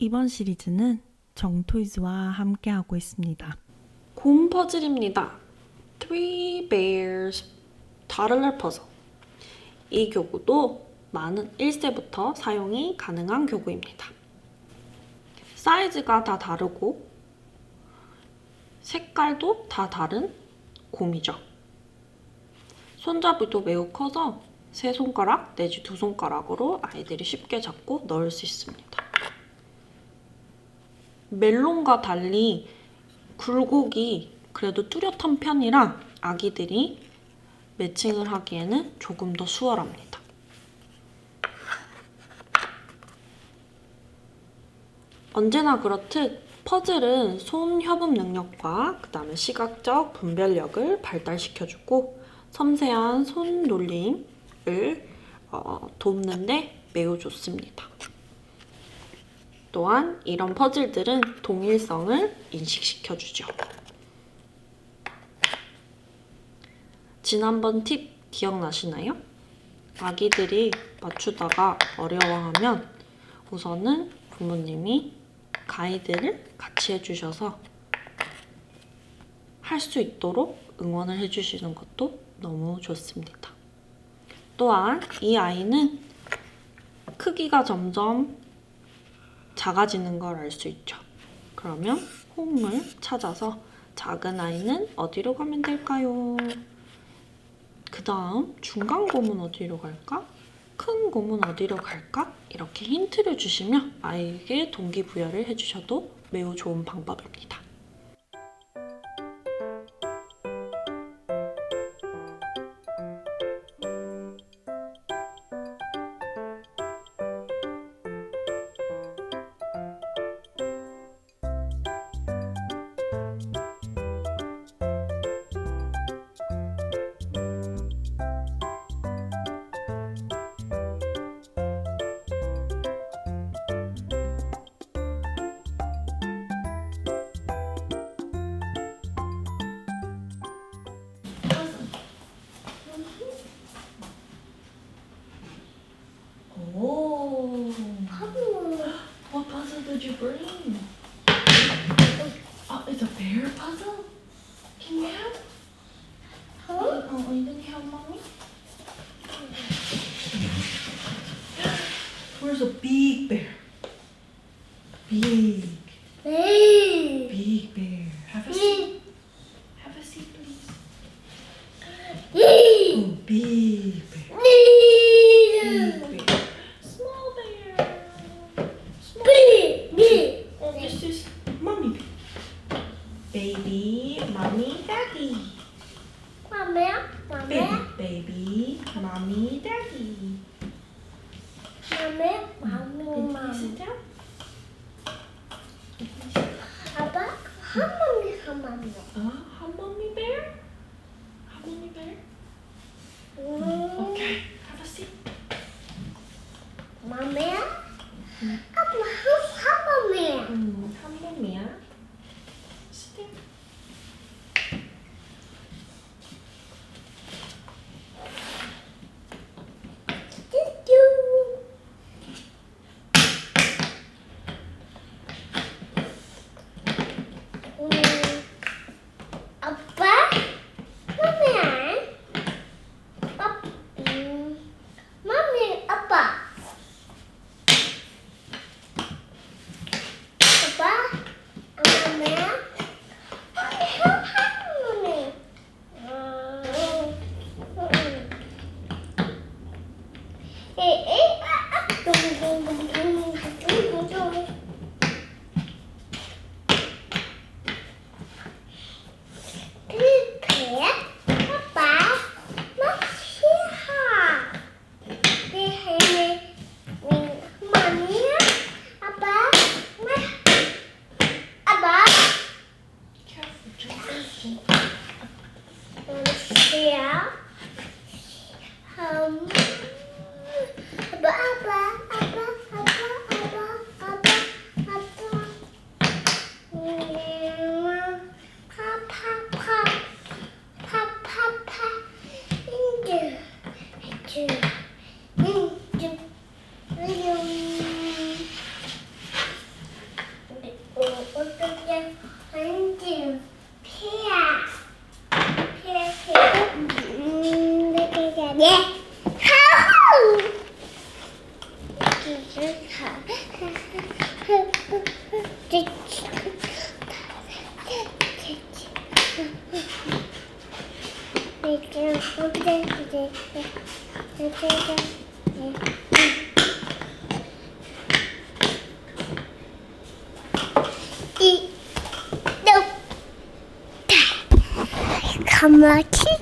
이번 시리즈는 정토이즈와 함께하고 있습니다. 곰 퍼즐입니다. Three Bears 다를날 퍼즐. 이 교구도 많은 1세부터 사용이 가능한 교구입니다. 사이즈가 다 다르고 색깔도 다 다른 곰이죠. 손잡이도 매우 커서 세 손가락 내지 두 손가락으로 아이들이 쉽게 잡고 넣을 수 있습니다. 멜론과 달리 굴곡이 그래도 뚜렷한 편이라 아기들이 매칭을 하기에는 조금 더 수월합니다. 언제나 그렇듯 퍼즐은 손 협업 능력과 그 다음에 시각적 분별력을 발달시켜주고 섬세한 손 놀림을 어, 돕는데 매우 좋습니다. 또한 이런 퍼즐들은 동일성을 인식시켜주죠. 지난번 팁 기억나시나요? 아기들이 맞추다가 어려워하면 우선은 부모님이 가이드를 같이 해주셔서 할 수 있도록 응원을 해주시는 것도 너무 좋습니다. 또한 이 아이는 크기가 점점 작아지는 걸 알 수 있죠. 그러면 홈을 찾아서 작은 아이는 어디로 가면 될까요? 그 다음 중간 곰은 어디로 갈까? 큰 곰은 어디로 갈까? 이렇게 힌트를 주시며 아이에게 동기부여를 해주셔도 매우 좋은 방법입니다. Puzzle did you bring? Oh, it's a bear puzzle? Can you help? Oh, oh, oh, you can help mommy? Where's a big bear? Big Can you sit down? Uh, how mommy bear? How mommy bear? Okay, have a seat. 음, 한 몸이야. Sit down. 아빠? 마미 아빠 음, 마미 아빠 아빠 마미야 할머니 에에 아아 둥둥둥둥둥둥둥 그래 아빠 마시하 내 할매 마미야 아빠 마 아빠 Careful, careful. 마시야 음 아빠 아빠 아빠 아빠 예. 하우. 이, 너, 가마치